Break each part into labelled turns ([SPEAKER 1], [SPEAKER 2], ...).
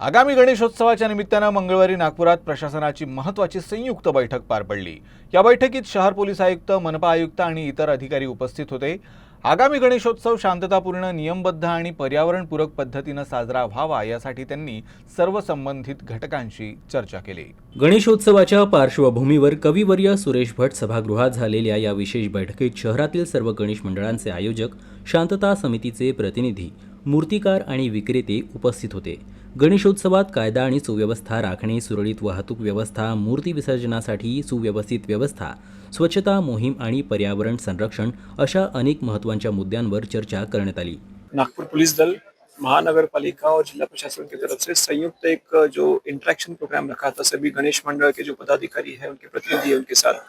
[SPEAKER 1] आगामी गणेशोत्सवाच्या निमित्तानं मंगळवारी नागपुरात प्रशासनाची महत्त्वाची संयुक्त बैठक पार पडली. या बैठकीत शहर पोलीस आयुक्त मनपा आयुक्त आणि इतर अधिकारी उपस्थित होते. आगामी गणेशोत्सव शांततापूर्ण नियमबद्ध आणि पर्यावरणपूरक पद्धतीनं साजरा व्हावा यासाठी त्यांनी सर्व संबंधित घटकांशी चर्चा केली.
[SPEAKER 2] गणेशोत्सवाच्या पार्श्वभूमीवर कविवर्य सुरेश भट सभागृहात झालेल्या या विशेष बैठकीत शहरातील सर्व गणेश मंडळांचे आयोजक शांतता समितीचे प्रतिनिधी मूर्तिकार आणि विक्रेते उपस्थित होते. गणेशोत्सवात कायदा आणि सुव्यवस्था राखणे सुरळीत वाहतूक व्यवस्था मूर्ती विसर्जनासाठी सुव्यवस्थित व्यवस्था स्वच्छता मोहीम आणि पर्यावरण संरक्षण अशा अनेक महत्त्वाच्या मुद्द्यांवर चर्चा करण्यात आली.
[SPEAKER 3] नागपूर पोलीस दल महानगरपालिका और जिला प्रशासन की तरफ से संयुक्त एक जो इंटरेक्शन प्रोग्राम रखा था सभी गणेश मंडल के जो पदाधिकारी है उनके प्रतिनिधि है उनके साथ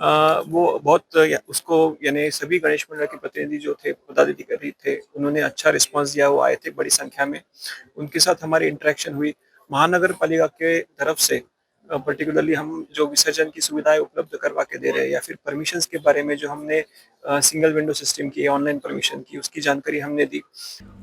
[SPEAKER 3] वो बहुत उसको, यानी सभी गणेश मंडल के प्रतिनिधि जो थे, पदाधिकारी थे, उन्होंने अच्छा रिस्पांस दिया, वो आए थे बड़ी संख्या में। उनके साथ हमारी इंटरेक्शन हुई। महानगर पालिका के तरफ़ से पर्टिकुलरली हम जो विसर्जन की सुविधाएं उपलब्ध करवा के दे रहे हैं या फिर परमिशन के बारे में जो हमने सिंगल विंडो सिस्टम की ऑनलाइन परमिशन की उसकी जानकारी हमने दी।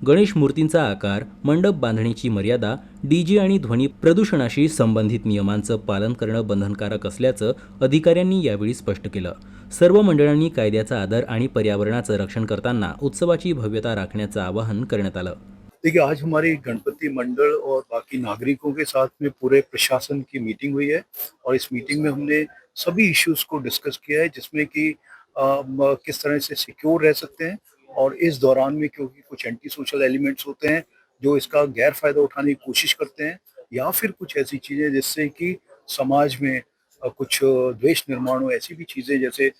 [SPEAKER 2] गणेश मूर्तींचा आकार मंडप बांधणीची मर्यादा डीजे आणि ध्वनी प्रदूषणाशी संबंधित नियमांचं पालन करणं बंधनकारक असल्याचं अधिकाऱ्यांनी यावेळी स्पष्ट केलं. सर्व मंडळांनी कायद्याचा आदर आणि पर्यावरणाचं रक्षण करताना उत्सवाची भव्यता राखण्याचं आवाहन करण्यात आलं.
[SPEAKER 4] देखिए आज हमारी गणपति मंडल और बाकी नागरिकों के साथ में पूरे प्रशासन की मीटिंग हुई है और इस मीटिंग में हमने सभी इश्यूज को डिस्कस किया है जिसमें कि किस तरह से सिक्योर रह सकते हैं और इस दौरान में क्योंकि कुछ एंटी सोशल एलिमेंट्स होते हैं जो इसका गैर फायदा उठाने की कोशिश करते हैं या फिर कुछ ऐसी चीजें जिससे कि समाज में कुछ द्वेष निर्माण हो ऐसी भी चीजें जैसे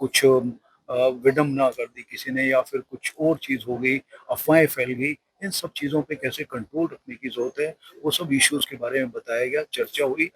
[SPEAKER 4] कुछ विडम्बना कर दी किसी ने या फिर कुछ और चीज हो गई अफवाहें फैल गई इन सब चीजों पे कैसे कंट्रोल रखने की जरूरत है वो सब इश्यूज के बारे में बताया गया चर्चा हुई।